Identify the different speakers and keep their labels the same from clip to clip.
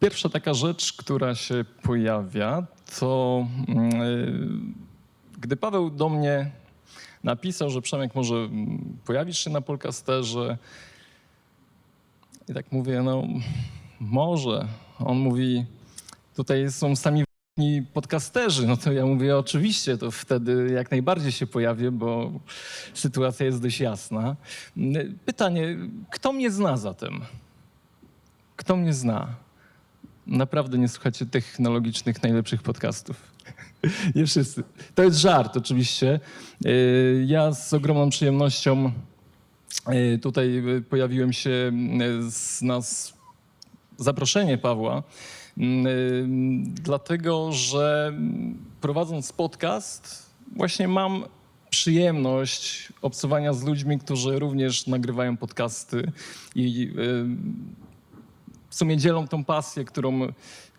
Speaker 1: Pierwsza taka rzecz, która się pojawia, to mm, y, gdy Paweł do mnie napisał, że Przemek może mm, pojawisz się na Polcasterze. I tak mówię, no może. On mówi, tutaj są sami podcasterzy. No to ja mówię, oczywiście, to wtedy jak najbardziej się pojawię, bo sytuacja jest dość jasna. Y, Pytanie, kto mnie zna zatem? Kto mnie zna? Naprawdę nie słuchacie technologicznych najlepszych podcastów. Nie wszyscy. To jest żart oczywiście. Yy, Ja z ogromną przyjemnością yy, tutaj yy, pojawiłem się z nas zaproszenie Pawła, dlatego że prowadząc podcast właśnie mam przyjemność obcowania z ludźmi, którzy również nagrywają podcasty i w sumie dzielą tą pasję, którą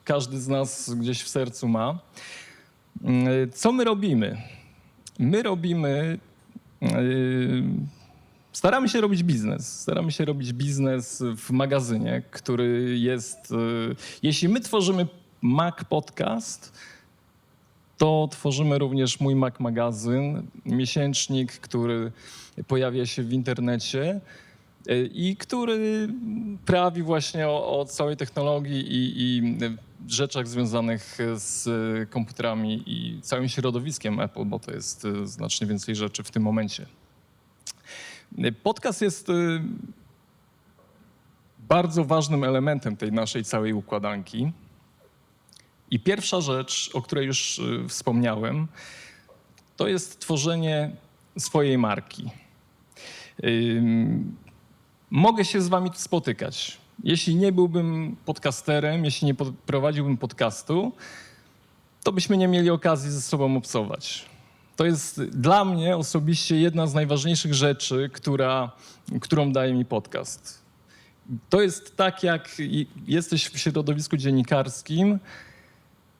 Speaker 1: każdy z nas gdzieś w sercu ma. Mm, Co my robimy? My robimy. yy, Staramy się robić biznes. Staramy się robić biznes w magazynie, który jest. yy, Jeśli my tworzymy Mac Podcast, to tworzymy również mój Mac Magazyn, miesięcznik, który pojawia się w internecie i który prawi właśnie o, o całej technologii i, i rzeczach związanych z komputerami i całym środowiskiem Apple, bo to jest y, znacznie więcej rzeczy w tym momencie. Y, Podcast jest bardzo ważnym elementem tej naszej całej układanki. I pierwsza rzecz, o której już wspomniałem, to jest tworzenie swojej marki. Mogę się z wami spotykać. Jeśli nie byłbym podcasterem, jeśli nie prowadziłbym podcastu, to byśmy nie mieli okazji ze sobą obcować. To jest dla mnie osobiście jedna z najważniejszych rzeczy, która, którą daje mi podcast. To jest tak, jak jesteś w środowisku dziennikarskim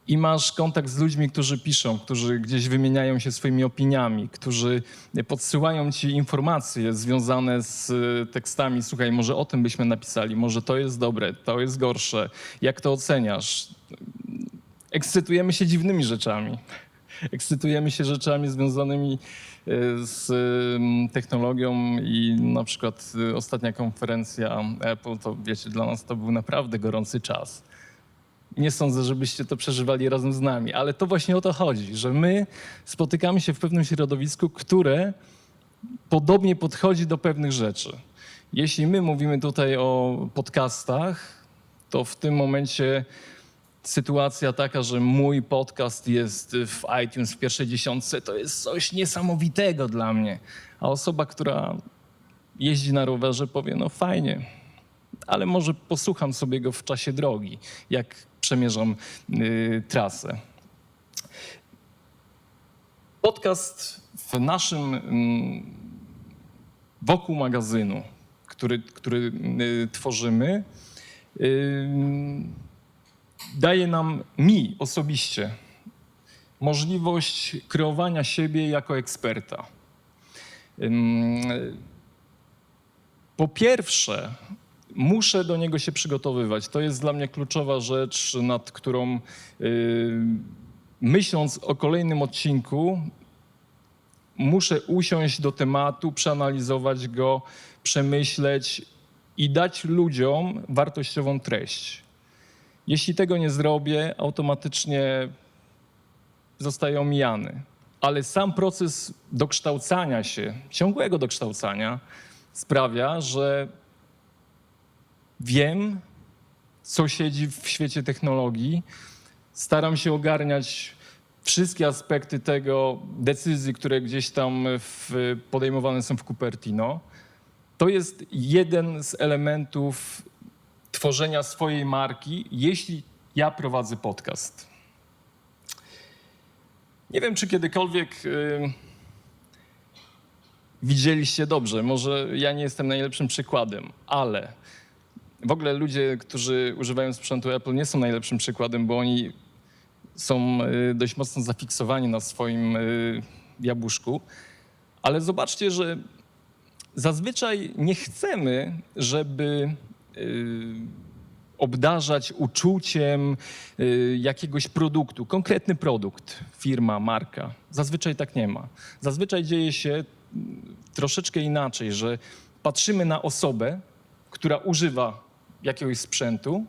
Speaker 1: i masz kontakt z ludźmi, którzy piszą, którzy gdzieś wymieniają się swoimi opiniami, którzy podsyłają ci informacje związane z e, tekstami. Słuchaj, może o tym byśmy napisali, może to jest dobre, to jest gorsze. Jak to oceniasz? Ekscytujemy się dziwnymi rzeczami. Ekscytujemy się rzeczami związanymi e, z technologią i na przykład e, ostatnia konferencja Apple, to wiecie, dla nas to był naprawdę gorący czas. Nie sądzę, żebyście to przeżywali razem z nami, ale to właśnie o to chodzi, że my spotykamy się w pewnym środowisku, które podobnie podchodzi do pewnych rzeczy. Jeśli my mówimy tutaj o podcastach, to w tym momencie sytuacja taka, że mój podcast jest w iTunes w pierwszej dziesiątce, to jest coś niesamowitego dla mnie. A osoba, która jeździ na rowerze, powie: No fajnie, ale może posłucham sobie go w czasie drogi, jak przemierzam y, trasę. Podcast w naszym mm, wokół magazynu, który, który y, tworzymy, y, daje nam, mi osobiście, możliwość kreowania siebie jako eksperta. Po pierwsze, muszę do niego się przygotowywać. To jest dla mnie kluczowa rzecz, nad którą y, myśląc o kolejnym odcinku, muszę usiąść do tematu, przeanalizować go, przemyśleć i dać ludziom wartościową treść. Jeśli tego nie zrobię, automatycznie zostaję omijany. Ale sam proces dokształcania się, ciągłego dokształcania sprawia, że wiem, co siedzi w świecie technologii. Staram się ogarniać wszystkie aspekty tego, decyzji, które gdzieś tam w, podejmowane są w Cupertino. To jest jeden z elementów tworzenia swojej marki, jeśli ja prowadzę podcast. Nie wiem, czy kiedykolwiek y, widzieliście dobrze. Może ja nie jestem najlepszym przykładem, ale w ogóle ludzie, którzy używają sprzętu Apple, nie są najlepszym przykładem, bo oni są y, dość mocno zafiksowani na swoim y, jabłuszku. Ale zobaczcie, że zazwyczaj nie chcemy, żeby y, obdarzać uczuciem jakiegoś produktu, konkretny produkt, firma, marka. Zazwyczaj tak nie ma. Zazwyczaj dzieje się mm, troszeczkę inaczej, że patrzymy na osobę, która używa jakiegoś sprzętu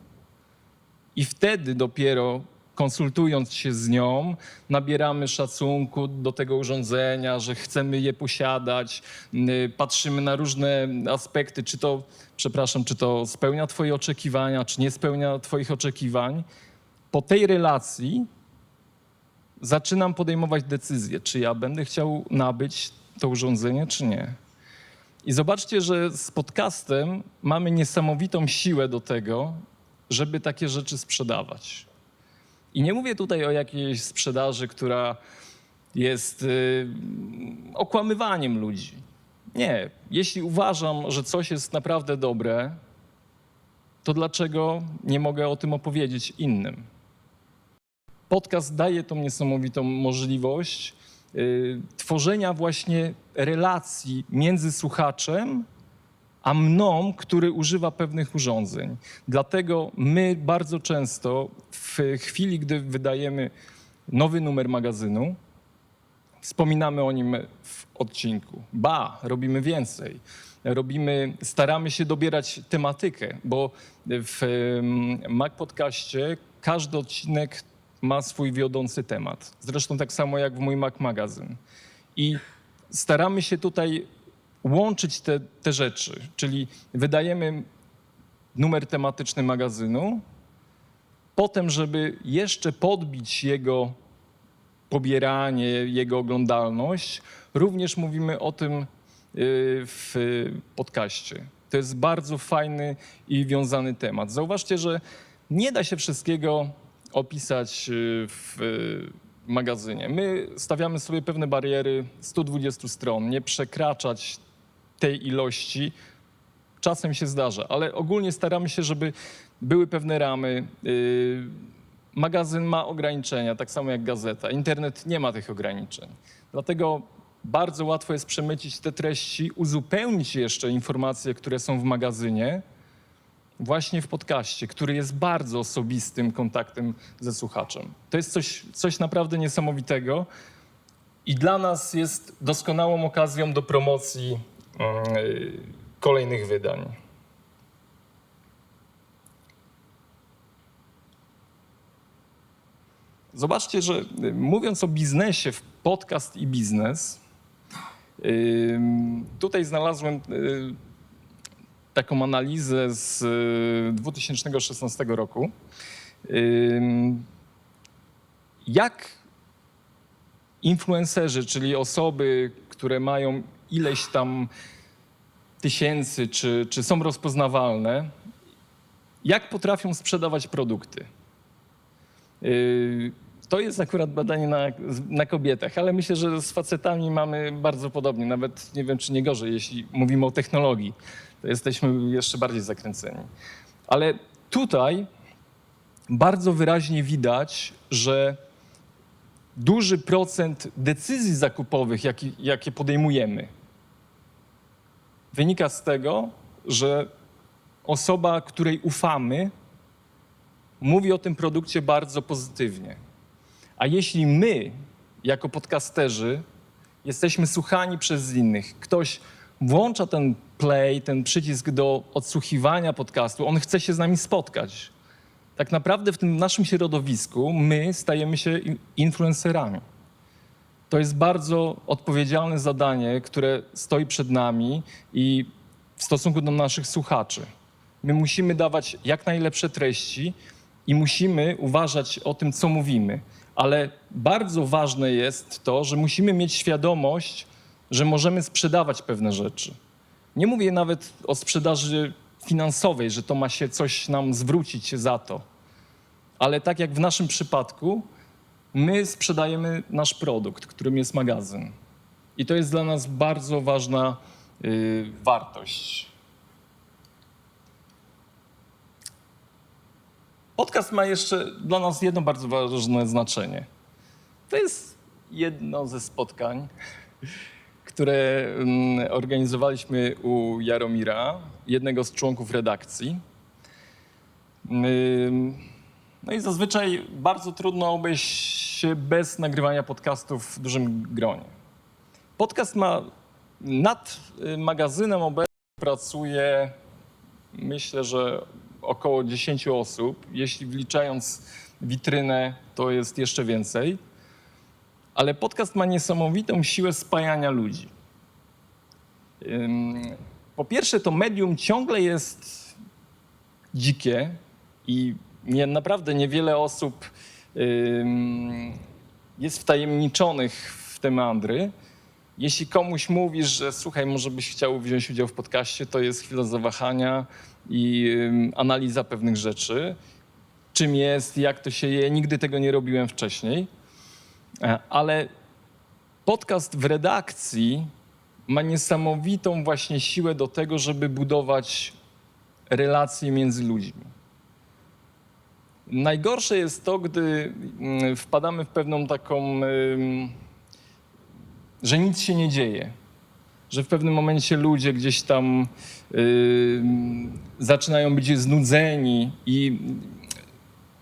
Speaker 1: i wtedy dopiero konsultując się z nią, nabieramy szacunku do tego urządzenia, że chcemy je posiadać, patrzymy na różne aspekty, czy to, przepraszam, czy to spełnia Twoje oczekiwania, czy nie spełnia Twoich oczekiwań. Po tej relacji zaczynam podejmować decyzję, czy ja będę chciał nabyć to urządzenie, czy nie. I zobaczcie, że z podcastem mamy niesamowitą siłę do tego, żeby takie rzeczy sprzedawać. I nie mówię tutaj o jakiejś sprzedaży, która jest y, okłamywaniem ludzi. Nie. Jeśli uważam, że coś jest naprawdę dobre, to dlaczego nie mogę o tym opowiedzieć innym? Podcast daje tą niesamowitą możliwość tworzenia właśnie relacji między słuchaczem a mną, który używa pewnych urządzeń. Dlatego my bardzo często w chwili, gdy wydajemy nowy numer magazynu, wspominamy o nim w odcinku. Ba, robimy więcej. Robimy, staramy się dobierać tematykę, bo w em, Mac Podcaście każdy odcinek ma swój wiodący temat. Zresztą tak samo jak w mój Mac. I staramy się tutaj łączyć te, te rzeczy, czyli wydajemy numer tematyczny magazynu, potem, żeby jeszcze podbić jego pobieranie, jego oglądalność, również mówimy o tym y, w podcaście. To jest bardzo fajny i wiązany temat. Zauważcie, że nie da się wszystkiego opisać y, w y, magazynie. My stawiamy sobie pewne bariery 120 stron, nie przekraczać tej ilości. Czasem się zdarza, ale ogólnie staramy się, żeby były pewne ramy. Yy, Magazyn ma ograniczenia, tak samo jak gazeta. Internet nie ma tych ograniczeń. Dlatego bardzo łatwo jest przemycić te treści, uzupełnić jeszcze informacje, które są w magazynie, właśnie w podcaście, który jest bardzo osobistym kontaktem ze słuchaczem. To jest coś, coś naprawdę niesamowitego i dla nas jest doskonałą okazją do promocji yy, kolejnych wydań. Zobaczcie, że y, mówiąc o biznesie, w podcast i biznes, tutaj znalazłem y, taką analizę z y, 2016 roku. Ym, Jak influencerzy, czyli osoby, które mają ileś tam tysięcy, czy, czy są rozpoznawalne, jak potrafią sprzedawać produkty? Yy, To jest akurat badanie na, na kobietach, ale myślę, że z facetami mamy bardzo podobnie. Nawet nie wiem, czy nie gorzej, jeśli mówimy o technologii. To jesteśmy jeszcze bardziej zakręceni. Ale tutaj bardzo wyraźnie widać, że duży procent decyzji zakupowych, jakie, podejmujemy, wynika z tego, że osoba, której ufamy, mówi o tym produkcie bardzo pozytywnie. A jeśli my, jako podcasterzy, jesteśmy słuchani przez innych, ktoś włącza ten play, ten przycisk do odsłuchiwania podcastu, on chce się z nami spotkać. Tak naprawdę w tym naszym środowisku my stajemy się in- influencerami. To jest bardzo odpowiedzialne zadanie, które stoi przed nami i w stosunku do naszych słuchaczy. My musimy dawać jak najlepsze treści i musimy uważać o tym, co mówimy. Ale bardzo ważne jest to, że musimy mieć świadomość, że możemy sprzedawać pewne rzeczy. Nie mówię nawet o sprzedaży finansowej, że to ma się coś nam zwrócić za to. Ale tak jak w naszym przypadku, my sprzedajemy nasz produkt, którym jest magazyn. I to jest dla nas bardzo ważna y, wartość. Podcast ma jeszcze dla nas jedno bardzo ważne znaczenie. To jest jedno ze spotkań, które mm, organizowaliśmy u Jaromira, jednego z członków redakcji. Ym, No i zazwyczaj bardzo trudno obejść się bez nagrywania podcastów w dużym gronie. Podcast ma nad y, magazynem obecnie pracuje myślę, że około 10 osób. Jeśli wliczając witrynę, to jest jeszcze więcej. Ale podcast ma niesamowitą siłę spajania ludzi. Po pierwsze, to medium ciągle jest dzikie i nie, naprawdę niewiele osób jest wtajemniczonych w te meandry. Jeśli komuś mówisz, że słuchaj, może byś chciał wziąć udział w podcaście, to jest chwila zawahania i analiza pewnych rzeczy. Czym jest, jak to się je. Nigdy tego nie robiłem wcześniej. E, Ale podcast w redakcji ma niesamowitą właśnie siłę do tego, żeby budować relacje między ludźmi. Najgorsze jest to, gdy mm, wpadamy w pewną taką, że nic się nie dzieje. Że w pewnym momencie ludzie gdzieś tam zaczynają być znudzeni i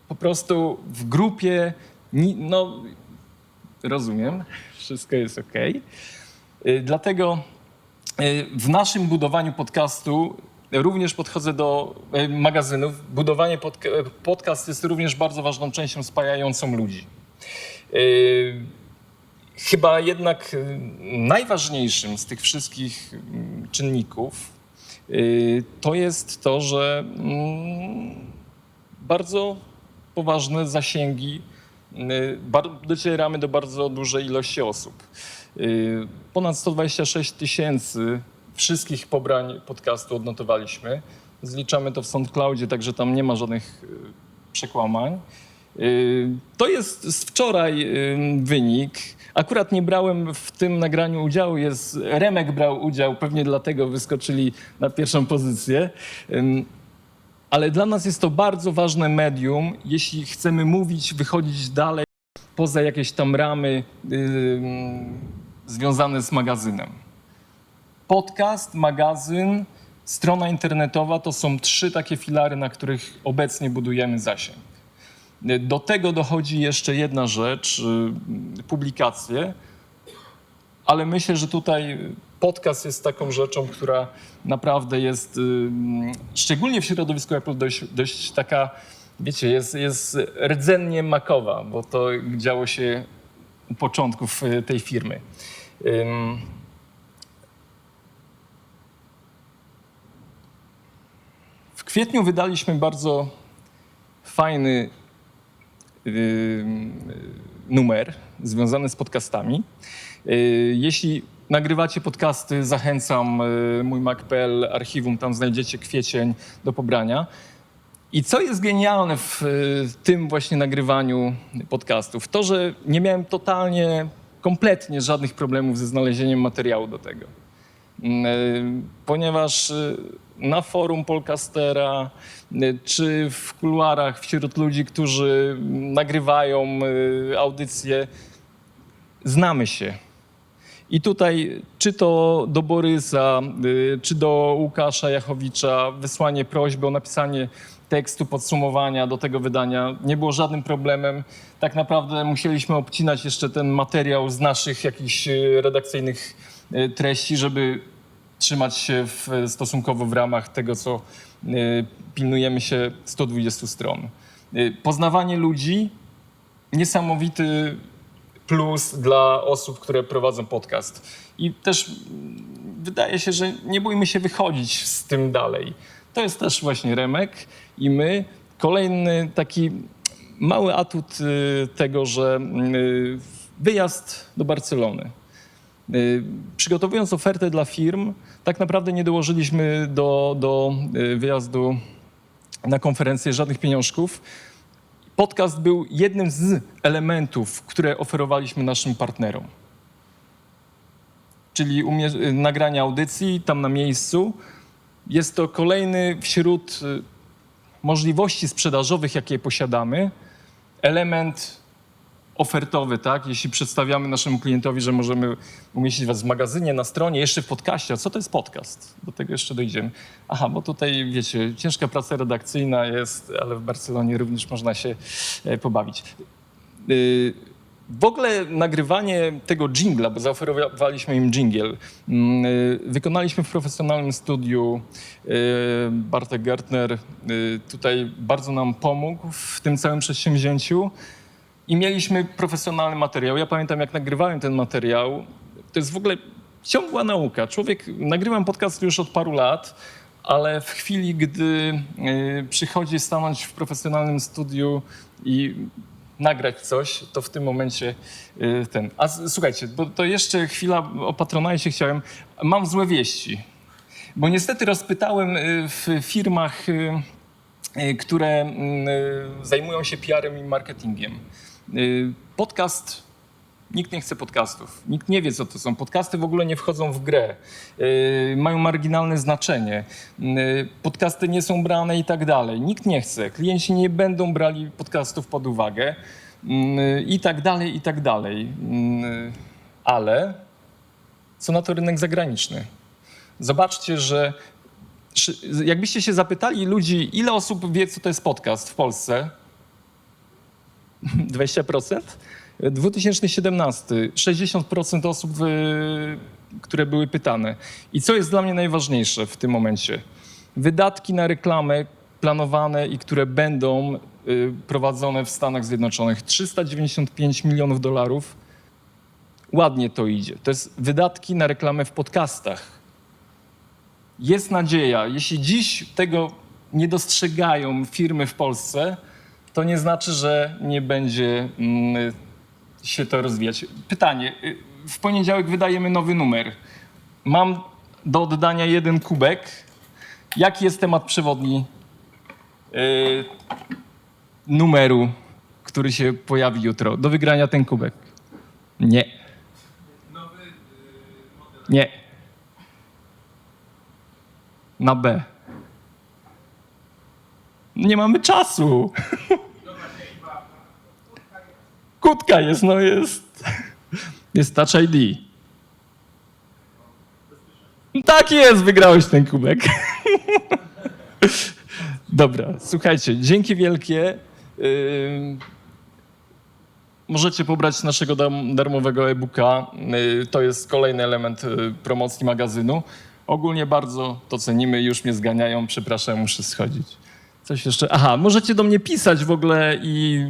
Speaker 1: po prostu w grupie, no rozumiem, wszystko jest ok. Dlatego y, w naszym budowaniu podcastu również podchodzę do y, magazynów. Budowanie podca- podcast jest również bardzo ważną częścią spajającą ludzi. Y, Chyba jednak y, najważniejszym z tych wszystkich mm, czynników y, to jest to, że mm, bardzo poważne zasięgi, y, docieramy do bardzo dużej ilości osób. Y, Ponad 126 tysięcy wszystkich pobrań podcastu odnotowaliśmy. Zliczamy to w SoundCloudzie, także tam nie ma żadnych y, przekłamań. Y, To jest z wczoraj y, wynik. Akurat nie brałem w tym nagraniu udziału, jest Remek brał udział, pewnie dlatego wyskoczyli na pierwszą pozycję. Ale dla nas jest to bardzo ważne medium, jeśli chcemy mówić, wychodzić dalej poza jakieś tam ramy ym, związane z magazynem. Podcast, magazyn, strona internetowa to są trzy takie filary, na których obecnie budujemy zasięg. Do tego dochodzi jeszcze jedna rzecz, y, publikacje, ale myślę, że tutaj podcast jest taką rzeczą, która naprawdę jest, szczególnie w środowisku Apple, dość, dość taka, wiecie, jest, jest rdzennie makowa, bo to działo się u początków y, tej firmy. W kwietniu wydaliśmy bardzo fajny numer związany z podcastami. Y, Jeśli nagrywacie podcasty, zachęcam y, mój Mac.pl archiwum, tam znajdziecie kwiecień do pobrania. I co jest genialne w y, tym właśnie nagrywaniu podcastów? To, że nie miałem totalnie, kompletnie żadnych problemów ze znalezieniem materiału do tego. Mm, Ponieważ na forum Polcastera, y, czy w kuluarach wśród ludzi, którzy nagrywają audycje, znamy się. I tutaj, czy to do Borysa, y, czy do Łukasza Jachowicza, wysłanie prośby o napisanie tekstu podsumowania do tego wydania nie było żadnym problemem. Tak naprawdę musieliśmy obcinać jeszcze ten materiał z naszych jakichś y, redakcyjnych y, treści, żeby trzymać się w, stosunkowo w ramach tego, co pilnujemy się 120 stron. Poznawanie ludzi, niesamowity plus dla osób, które prowadzą podcast. I też wydaje się, że nie bójmy się wychodzić z tym dalej. To jest też właśnie Remek i my. Kolejny taki mały atut y, tego, że y, wyjazd do Barcelony. Y, Przygotowując ofertę dla firm, tak naprawdę nie dołożyliśmy do, do wyjazdu na konferencję żadnych pieniążków. Podcast był jednym z elementów, które oferowaliśmy naszym partnerom. Czyli y, nagranie audycji tam na miejscu. Jest to kolejny wśród y, możliwości sprzedażowych, jakie posiadamy, element ofertowy, tak? Jeśli przedstawiamy naszemu klientowi, że możemy umieścić was w magazynie, na stronie, jeszcze w podcaście. A co to jest podcast? Do tego jeszcze dojdziemy. Aha, bo tutaj, wiecie, ciężka praca redakcyjna jest, ale w Barcelonie również można się e, pobawić. Y, W ogóle nagrywanie tego jingla, bo zaoferowaliśmy im jingle, mm, y, wykonaliśmy w profesjonalnym studiu. Y, Bartek Gertner tutaj bardzo nam pomógł w tym całym przedsięwzięciu i mieliśmy profesjonalny materiał. Ja pamiętam, jak nagrywałem ten materiał, to jest w ogóle ciągła nauka. Człowiek, nagrywam podcast już od paru lat, ale w chwili, gdy y, przychodzi stanąć w profesjonalnym studiu i nagrać coś, to w tym momencie y, ten. A słuchajcie, bo to jeszcze chwila o Patronite chciałem. Mam złe wieści, bo niestety rozpytałem y, w firmach, które mm, zajmują się PR-em i marketingiem. Y, Podcast Nikt nie chce podcastów. Nikt nie wie, co to są. Podcasty w ogóle nie wchodzą w grę. Yy, mają marginalne znaczenie. Yy, podcasty nie są brane i tak dalej. Nikt nie chce. Klienci nie będą brali podcastów pod uwagę. Yy, I tak dalej, i tak dalej. Yy, ale co na to rynek zagraniczny? Zobaczcie, że jakbyście się zapytali ludzi, ile osób wie, co to jest podcast w Polsce, 20%? 2017 60% osób, które były pytane. I co jest dla mnie najważniejsze w tym momencie? Wydatki na reklamę planowane i które będą y, prowadzone w Stanach Zjednoczonych 395 milionów dolarów. Ładnie to idzie. To jest wydatki na reklamę w podcastach. Jest nadzieja. Jeśli dziś tego nie dostrzegają firmy w Polsce, to nie znaczy, że nie będzie mm, się to rozwijać. Pytanie. y, W poniedziałek wydajemy nowy numer. Mam do oddania jeden kubek. Jaki jest temat przewodni y, numeru, który się pojawi jutro? Do wygrania ten kubek. Nie. Nie. Na B. Nie mamy czasu. Kutka jest, no jest. Jest Touch ID. Tak jest, wygrałeś ten kubek. Dobra, słuchajcie, dzięki wielkie. Możecie pobrać naszego darmowego e-booka. Yy, To jest kolejny element yy, promocji magazynu. Ogólnie bardzo to cenimy, już mnie zganiają, przepraszam, muszę schodzić. Coś jeszcze? Aha, możecie do mnie pisać w ogóle i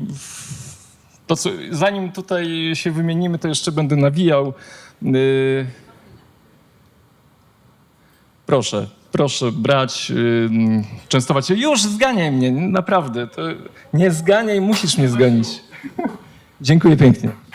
Speaker 1: to, co, zanim tutaj się wymienimy, to jeszcze będę nawijał. Yy, proszę, proszę brać, yy, częstować się. Już zganiaj mnie, naprawdę. To nie zganiaj, musisz mnie zganić. Dziękuję pięknie.